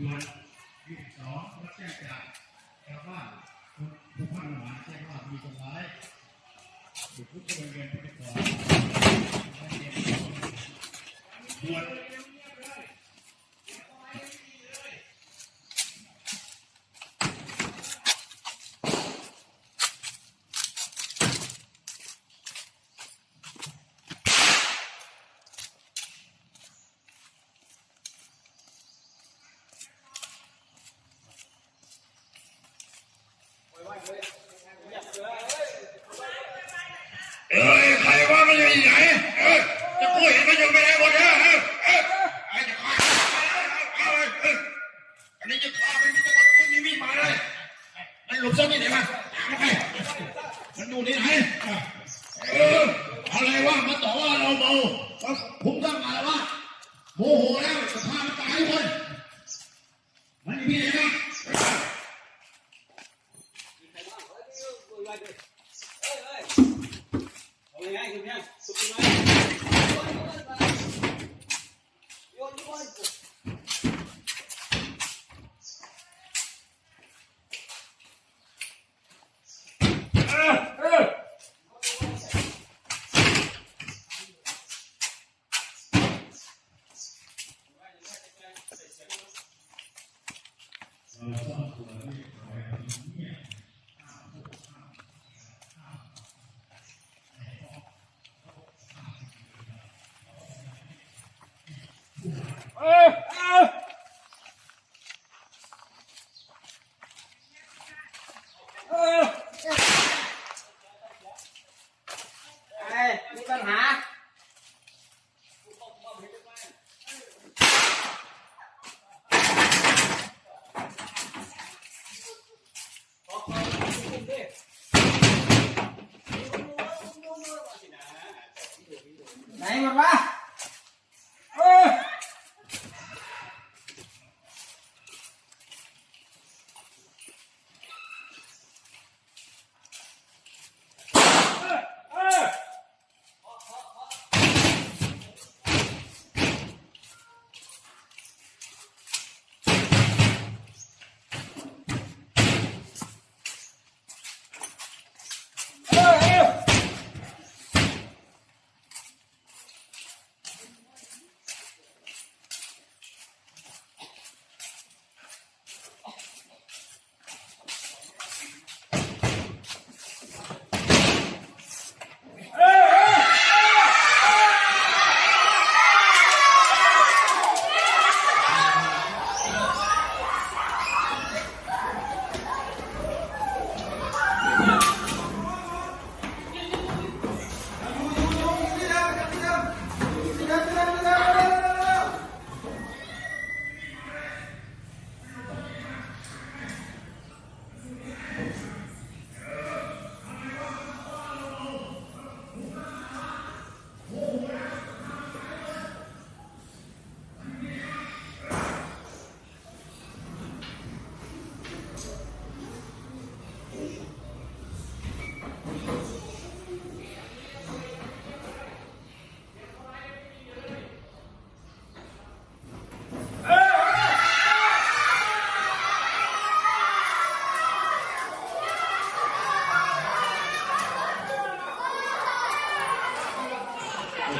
ที่สองรับแจ้งจากชาวบ้านทุกภาคตะวันออกมีต้นไม้ถูกพุ่งเเอ้ยใครว่ามันอยู่ที่ไหนเอ้ยจะพูดเห็นมันอยู่ไม่ได้หมดเนี่ยเอ้ยไอ้จะฆ่าเอาเลยเอ้ยอันนี้จะฆ่ามันจะมาพูดมีมีดมาเลยมันหลบซ่อนที่ไหนมาถามใครมันดูนี่ไหน Oh!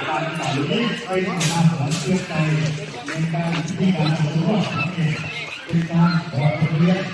การต่อนี้เคยทำงานของเชียงใจในการที่การทำงานของเอกเป็นการขอเรียน